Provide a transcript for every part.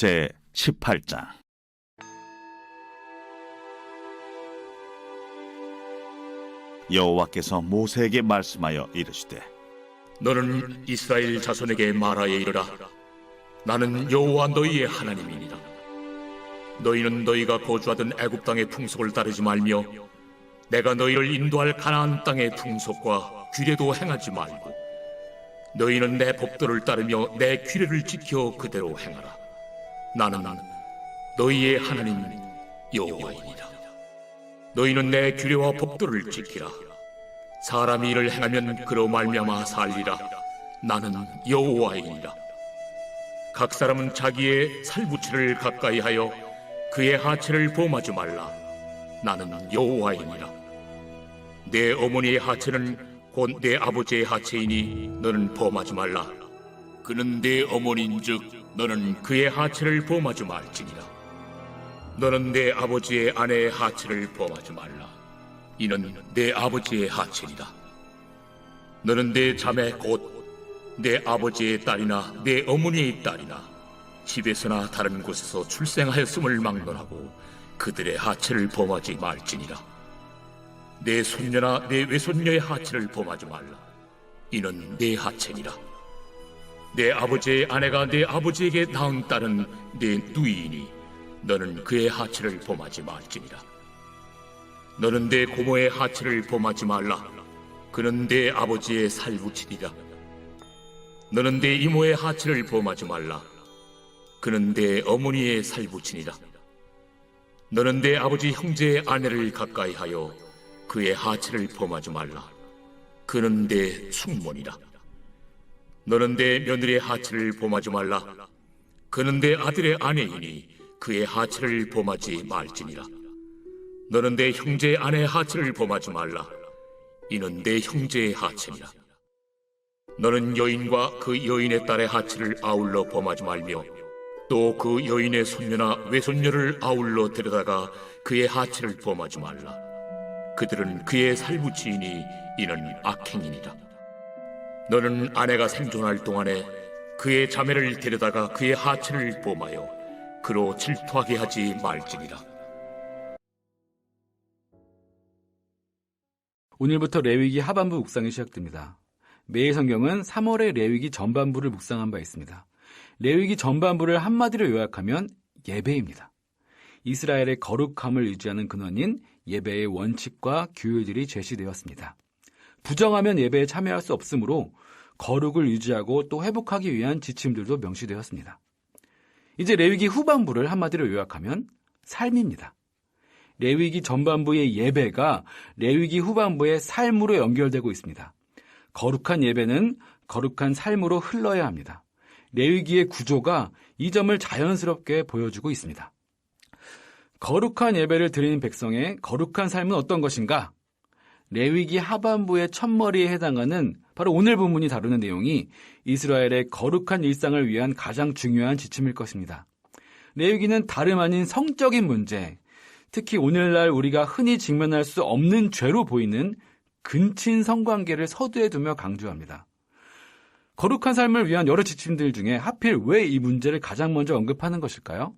제 18장 여호와께서 모세에게 말씀하여 이르시되 너는 이스라엘 자손에게 말하여 이르라. 나는 여호와 너희의 하나님이니라. 너희는 너희가 거주하던 애굽 땅의 풍속을 따르지 말며 내가 너희를 인도할 가나안 땅의 풍속과 규례도 행하지 말고 너희는 내 법도를 따르며 내 규례를 지켜 그대로 행하라 나는 너희의 하나님 여호와이니라. 너희는 내 규례와 법도를 지키라. 사람이 이를 행하면 그로 말미암아 살리라. 나는 여호와이니라. 각 사람은 자기의 살부치를 가까이 하여 그의 하체를 범하지 말라. 나는 여호와이니라. 내 어머니의 하체는 곧 내 아버지의 하체이니 너는 범하지 말라. 그는 내 어머니인즉 너는 그의 하체를 범하지 말지니라 너는 내 아버지의 아내의 하체를 범하지 말라 이는 내 아버지의 하체니라. 너는 내 자매 곧 내 아버지의 딸이나 내 어머니의 딸이나 집에서나 다른 곳에서 출생하였음을 막론하고 그들의 하체를 범하지 말지니라. 내 손녀나 내 외손녀의 하체를 범하지 말라. 이는 내 하체니라. 내 아버지의 아내가 내 아버지에게 낳은 딸은 내 누이이니 너는 그의 하체를 범하지 말지니라. 너는 내 고모의 하체를 범하지 말라. 그는 내 아버지의 살부치리라. 너는 내 이모의 하체를 범하지 말라. 그는 내 어머니의 살부치니라. 너는 내 아버지 형제의 아내를 가까이 하여 그의 하체를 범하지 말라. 그는 내 숙모니라. 너는 내 며느리의 하체를 범하지 말라. 그는 내 아들의 아내이니 그의 하체를 범하지 말지니라. 너는 내 형제의 아내의 하체를 범하지 말라. 이는 내 형제의 하체니라. 너는 여인과 그 여인의 딸의 하체를 아울러 범하지 말며 또 그 여인의 손녀나 외손녀를 아울러 데려다가 그의 하체를 범하지 말라. 그들은 그의 살부치이니 이는 악행이니라. 너는 아내가 생존할 동안에 그의 자매를 데려다가 그의 하체를 범하여 그로 질투하게 하지 말지니라. 오늘부터 레위기 하반부 묵상이 시작됩니다. 매일 성경은 3월의 레위기 전반부를 묵상한 바 있습니다. 레위기 전반부를 한마디로 요약하면 예배입니다. 이스라엘의 거룩함을 유지하는 근원인 예배의 원칙과 규율들이 제시되었습니다. 부정하면 예배에 참여할 수 없으므로 거룩을 유지하고 또 회복하기 위한 지침들도 명시되었습니다. 이제 레위기 후반부를 한마디로 요약하면 삶입니다. 레위기 전반부의 예배가 레위기 후반부의 삶으로 연결되고 있습니다. 거룩한 예배는 거룩한 삶으로 흘러야 합니다. 레위기의 구조가 이 점을 자연스럽게 보여주고 있습니다. 거룩한 예배를 드리는 백성의 거룩한 삶은 어떤 것인가? 레위기 하반부의 첫머리에 해당하는 바로 오늘 본문이 다루는 내용이 이스라엘의 거룩한 일상을 위한 가장 중요한 지침일 것입니다. 레위기는 다름 아닌 성적인 문제, 특히 오늘날 우리가 흔히 직면할 수 없는 죄로 보이는 근친 성관계를 서두에 두며 강조합니다. 거룩한 삶을 위한 여러 지침들 중에 하필 왜 이 문제를 가장 먼저 언급하는 것일까요?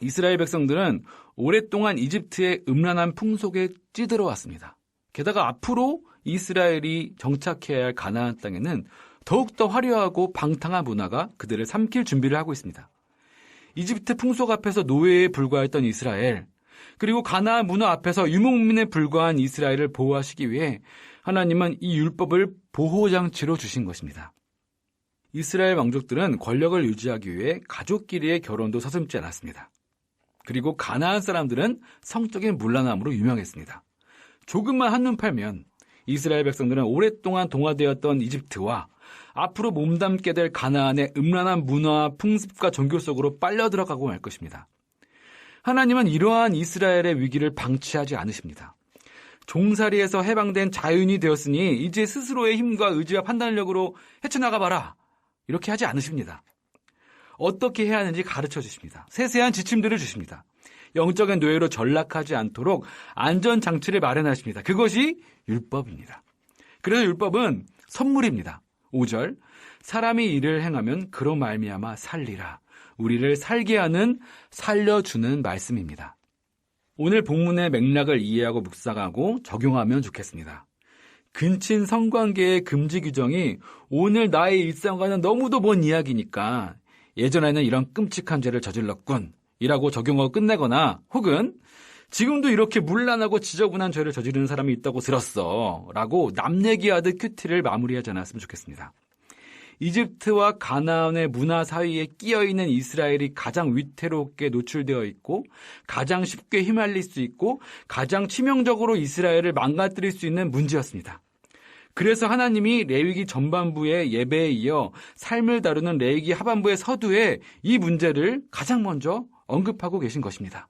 이스라엘 백성들은 오랫동안 이집트의 음란한 풍속에 찌들어 왔습니다. 게다가 앞으로 이스라엘이 정착해야 할 가나안 땅에는 더욱더 화려하고 방탕한 문화가 그들을 삼킬 준비를 하고 있습니다. 이집트 풍속 앞에서 노예에 불과했던 이스라엘, 그리고 가나안 문화 앞에서 유목민에 불과한 이스라엘을 보호하시기 위해 하나님은 이 율법을 보호장치로 주신 것입니다. 이스라엘 왕족들은 권력을 유지하기 위해 가족끼리의 결혼도 서슴지 않았습니다. 그리고 가나안 사람들은 성적인 문란함으로 유명했습니다. 조금만 한눈 팔면 이스라엘 백성들은 오랫동안 동화되었던 이집트와 앞으로 몸담게 될 가나안의 음란한 문화, 풍습과 종교 속으로 빨려 들어가고 말 것입니다. 하나님은 이러한 이스라엘의 위기를 방치하지 않으십니다. 종살이에서 해방된 자윤이 되었으니 이제 스스로의 힘과 의지와 판단력으로 헤쳐나가 봐라. 이렇게 하지 않으십니다. 어떻게 해야 하는지 가르쳐 주십니다. 세세한 지침들을 주십니다. 영적인 노예로 전락하지 않도록 안전 장치를 마련하십니다. 그것이 율법입니다. 그래서 율법은 선물입니다. 5절 사람이 일을 행하면 그로 말미암아 살리라. 우리를 살게 하는 살려주는 말씀입니다. 오늘 본문의 맥락을 이해하고 묵상하고 적용하면 좋겠습니다. 근친 성관계의 금지 규정이 오늘 나의 일상과는 너무도 먼 이야기니까 예전에는 이런 끔찍한 죄를 저질렀군 이라고 적용하고 끝내거나 혹은 지금도 이렇게 문란하고 지저분한 죄를 저지르는 사람이 있다고 들었어 라고 남 얘기하듯 큐티를 마무리하지 않았으면 좋겠습니다. 이집트와 가나안의 문화 사이에 끼어 있는 이스라엘이 가장 위태롭게 노출되어 있고 가장 쉽게 휘말릴 수 있고 가장 치명적으로 이스라엘을 망가뜨릴 수 있는 문제였습니다. 그래서 하나님이 레위기 전반부의 예배에 이어 삶을 다루는 레위기 하반부의 서두에 이 문제를 가장 먼저 언급하고 계신 것입니다.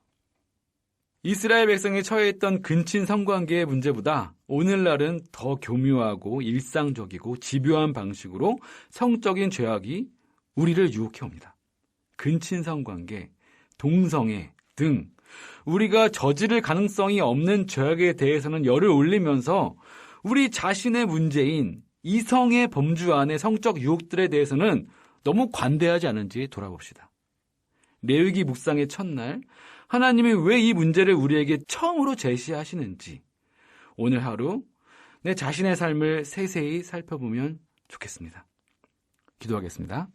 이스라엘 백성이 처해 있던 근친 성관계의 문제보다 오늘날은 더 교묘하고 일상적이고 집요한 방식으로 성적인 죄악이 우리를 유혹해 옵니다. 근친 성관계, 동성애 등 우리가 저지를 가능성이 없는 죄악에 대해서는 열을 올리면서 우리 자신의 문제인 이성의 범주 안의 성적 유혹들에 대해서는 너무 관대하지 않은지 돌아봅시다. 레위기 묵상의 첫날 하나님이 왜 이 문제를 우리에게 처음으로 제시하시는지 오늘 하루 내 자신의 삶을 세세히 살펴보면 좋겠습니다. 기도하겠습니다.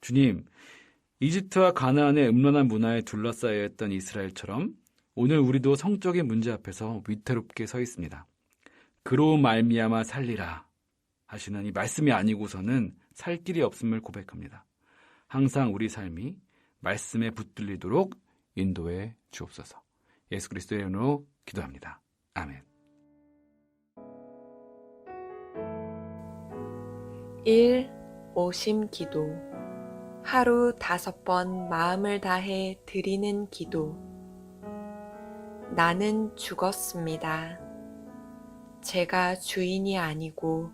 주님, 이집트와 가나안의 음란한 문화에 둘러싸여 있던 이스라엘처럼 오늘 우리도 성적인 문제 앞에서 위태롭게 서 있습니다. 그로 말미암아 살리라 하시는 이 말씀이 아니고서는 살 길이 없음을 고백합니다. 항상 우리 삶이 말씀에 붙들리도록 인도해 주옵소서. 예수 그리스도의 이름으로 기도합니다. 아멘. 1. 오심 기도 하루 다섯 번 마음을 다해 드리는 기도 나는 죽었습니다. 제가 주인이 아니고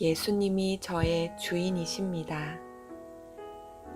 예수님이 저의 주인이십니다.